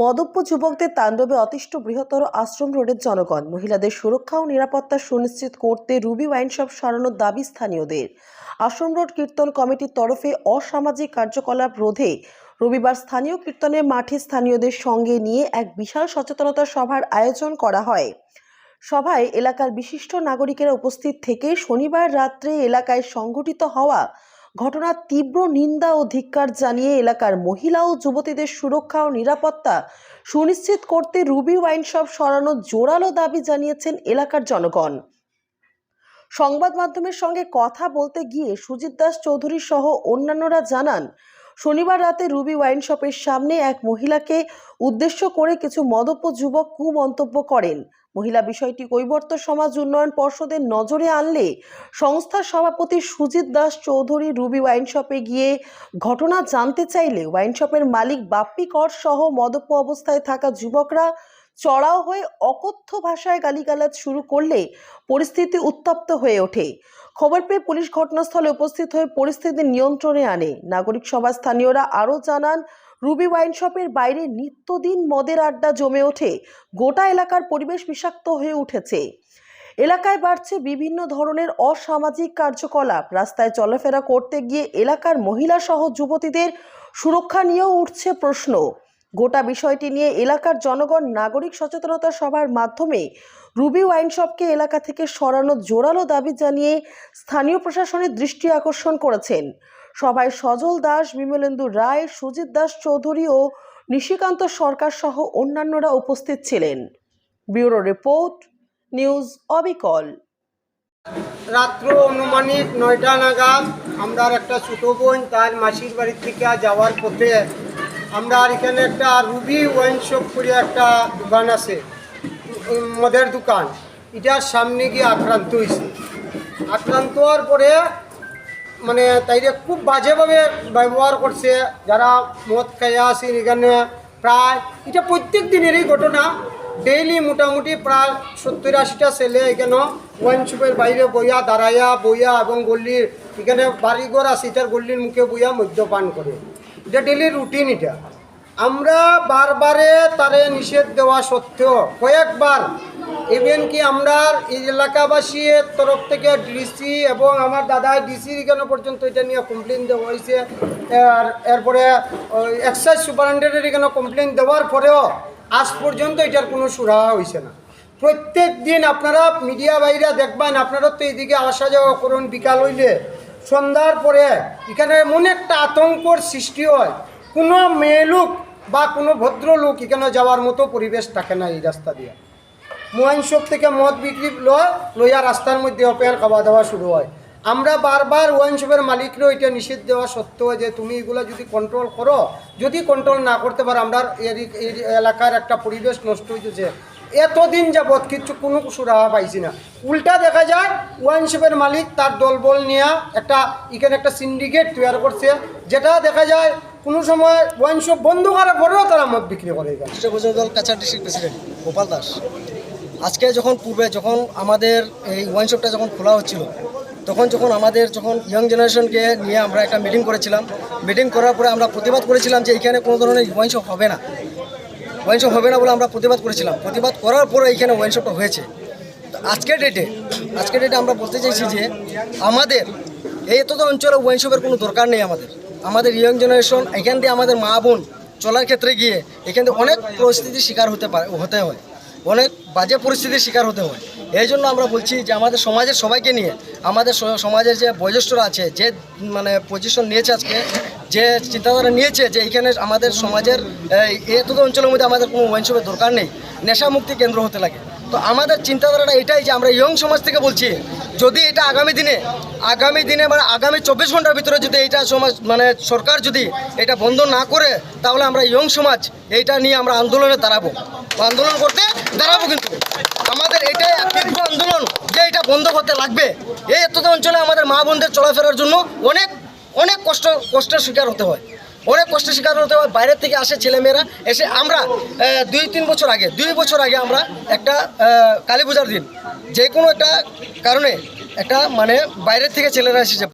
মদব্য যুবকদের তাণ্ডবে অতিষ্ঠ বৃহত্তর আশ্রম রোডের জনগণ। মহিলাদের সুরক্ষা ও নিরাপত্তা সুনিশ্চিত করতে রুবি ওয়াইন শপ সরানোর দাবি স্থানীয়দের। আশ্রম রোড কীর্তন কমিটির তরফে অসামাজিক কার্যকলাপ রোধে রবিবার স্থানীয় কীর্তনের মাঠে স্থানীয়দের সঙ্গে নিয়ে এক বিশাল সচেতনতা সভার আয়োজন করা হয়। সভায় এলাকার বিশিষ্ট নাগরিকেরা উপস্থিত থেকে শনিবার রাত্রে এলাকায় সংঘটিত হওয়া ঘটনার তীব্র নিন্দা ও ধিক্কার জানিয়ে এলাকার মহিলা ও যুবতীদের সুরক্ষা ও নিরাপত্তা সুনিশ্চিত করতে রুবি ওয়াইন শপ সরানোর জোরালো দাবি জানিয়েছেন এলাকার জনগণ। সংবাদ মাধ্যমের সঙ্গে কথা বলতে গিয়ে সুজিত দাস চৌধুরী সহ অন্যান্যরা জানান, শনিবার রাতে রুবি ওয়াইন শপের সামনে এক মহিলাকে উদ্দেশ্য করে কিছু মদপ্য যুবক কুমন্তব্য করেন। মহিলা বিষয়টি কৈবর্ত সমাজ উন্নয়ন পর্ষদের নজরে আনলে সংস্থার সভাপতি সুজিত দাস চৌধুরী রুবি ওয়াইন শপে গিয়ে ঘটনা জানতে চাইলে ওয়াইন শপের মালিক বাপ্পি কর সহ মদপ্য অবস্থায় থাকা যুবকরা চড়াও হয়ে অকথ্য ভাষায় গালিগালাজ শুরু করলে পরিস্থিতি উত্তপ্ত হয়ে ওঠে। খবর পেয়ে পুলিশ ঘটনাস্থলে উপস্থিত হয়ে পরিস্থিতি নিয়ন্ত্রণে আনে। নাগরিক সভা স্থানীয়রা আরও জানান রুবি ওয়াইন শপের বাইরে নিত্যদিন মদের আড্ডা জমে ওঠে। গোটা এলাকার পরিবেশ বিষাক্ত হয়ে উঠেছে। এলাকায় বাড়ছে বিভিন্ন ধরনের অসামাজিক কার্যকলাপ। রাস্তায় চলাফেরা করতে গিয়ে এলাকার মহিলা সহ যুবতীদের সুরক্ষা নিয়েও উঠছে প্রশ্ন। গোটা বিষয়টি নিয়ে এলাকার জনগণ নাগরিক সচেতনতা সভার মাধ্যমে রুবি ওয়াইন শপকে এলাকা থেকে সরানোর জোরালো দাবি জানিয়ে স্থানীয় প্রশাসনের দৃষ্টি আকর্ষণ করেছেন। সভায় সজল দাস, বিমলেন্দু রায়, সুজিত দাস চৌধুরী ও নিশিকান্ত সরকার সহ অন্যান্যরা উপস্থিত ছিলেন। ব্যুরো রিপোর্ট, নিউজ অবিকল। রাত্র অনুমানিক নয়টা নাগাদ আমরা একটা ছোটো বোন তার মাসির বাড়ির থেকে যাওয়ার পথে আমরা আর এখানে একটা রুবি ওয়াইন শপ করে একটা দোকান আছে, মদের দোকান। এটার সামনে গিয়ে আক্রান্ত হয়েছে। আক্রান্ত হওয়ার পরে মানে তাইরে খুব বাজেভাবে ব্যবহার করছে, যারা মদ খাইয়া আছে এখানে প্রায়, এটা প্রত্যেক দিনেরই ঘটনা। ডেইলি মোটামুটি প্রায় সত্তর আশিটা ছেলে এখানে ওয়াইন শপের বাইরে বইয়া, দাঁড়াইয়া বইয়া এবং গল্লির এখানে বাড়িঘর আছে, এটার গল্লির মুখে বইয়া মদ্যপান করে। এটা ডেইলি রুটিন এটা। আমরা বারবারে তারে নিষেধ দেওয়া সত্ত্বেও কয়েকবার ইভেন কি আমরা এই এলাকাবাসীর তরফ থেকে ডিসি এবং আমার দাদা ডিসি এখানে পর্যন্ত এটা নিয়ে কমপ্লেন দেওয়া হয়েছে, আর এরপরে এক্সাইজ সুপারিনটেন্ডেন্টের এখানে কমপ্লেন দেওয়ার পরেও আজ পর্যন্ত এটার কোনো সুরাহা হয়েছে না। প্রত্যেক দিন আপনারা মিডিয়া বাইরা দেখবেন, আপনারা তো এইদিকে আসা যাওয়া করুন, বিকাল হইলে সন্ধ্যার পরে এখানে এমন একটা আতঙ্কর সৃষ্টি হয়, কোনো মেয়ে লোক বা কোনো ভদ্রলোক এখানে যাওয়ার মতো পরিবেশ থাকে না এই রাস্তা দিয়ে। মোয়াইন শপ থেকে মদ বিক্রি লয় লইয়া রাস্তার মধ্যে অপেয়ার খাওয়া দাওয়া শুরু হয়। আমরা বারবার ওয়াইন শপের মালিকরাও এটা নিষেধ দেওয়া সত্ত্বেও যে তুমি এগুলো যদি কন্ট্রোল করো, যদি কন্ট্রোল না করতে পারো, আমরা এই এলাকার একটা পরিবেশ নষ্ট হইতেছে। এতদিন যাবৎ কিছু, কোনো সুরাহা পাইছি না। উল্টা দেখা যায় ওয়াইন শপের মালিক তার দলবল নিয়ে একটা, এখানে একটা সিন্ডিকেট তৈরি করছে, যেটা দেখা যায় কোনো সময় ওয়াইন শপ বন্ধ করার পরেও তারা মদ বিক্রি করে দল কাছাড় ডিস্ট্রিক্ট প্রেসিডেন্ট গোপাল দাস। আজকে যখন পূর্বে যখন আমাদের এই ওয়াইন শপটা যখন খোলা হচ্ছিল, তখন যখন আমাদের যখন ইয়াং জেনারেশনকে নিয়ে আমরা একটা মিটিং করেছিলাম মিটিং করার পরে আমরা প্রতিবাদ করেছিলাম যে এখানে কোনো ধরনের ওয়াইন শপ হবে না। ওয়াইন শপ হবে না বলে আমরা প্রতিবাদ করেছিলাম। প্রতিবাদ করার পরে এইখানে ওয়াইন শপটা হয়েছে। তো আজকের ডেটে আজকের ডেটে আমরা বলতে চাইছি যে আমাদের এই এত অঞ্চলে ওয়াইন শপের কোনো দরকার নেই আমাদের। আমাদের ইয়ং জেনারেশন এখান দিয়ে আমাদের মা বোন চলার ক্ষেত্রে গিয়ে এখান থেকে অনেক পরিস্থিতির শিকার হতে পারে, হতে হয়। অনেক বাজে পরিস্থিতির শিকার হতে হয়। এই জন্য আমরা বলছি যে আমাদের সমাজের সবাইকে নিয়ে, আমাদের সমাজের যে বয়োজ্যেষ্ঠরা আছে, যে মানে পজিশন নিয়েছে আজকে, যে চিন্তাধারা নিয়েছে যে এখানে আমাদের সমাজের, এই এত অঞ্চলের মধ্যে আমাদের কোনো ওয়াইন শপের দরকার নেই নেশা মুক্তি কেন্দ্র হতে লাগে। তো আমাদের চিন্তাধারাটা এটাই যে আমরা ইয়ং সমাজ থেকে বলছি, যদি এটা আগামী দিনে আগামী দিনে মানে আগামী চব্বিশ ঘণ্টার ভিতরে যদি এইটা সমাজ মানে সরকার যদি এটা বন্ধ না করে, তাহলে আমরা ইয়ং সমাজ এইটা নিয়ে আমরা আন্দোলনে দাঁড়াবো। আন্দোলন করতে দাঁড়াবো কিন্তু। আমাদের এটাই তীব্র আন্দোলন যে এটা বন্ধ করতে লাগবে। এই এত অঞ্চলে আমাদের মা বোনদের চলাফেরার জন্য অনেক অনেক কষ্ট, কষ্টের শিকার হতে হয়। অনেক কষ্ট শিকার হতে হয়, বাইরের থেকে আসে ছেলেমেয়েরা। এসে আমরা দুই, তিন বছর আগে, দুই বছর আগে আমরা একটা কালী পূজার দিন যে কোনো একটা কারণে একটা মানে বাইরের থেকে ছেলেরা এসেছে।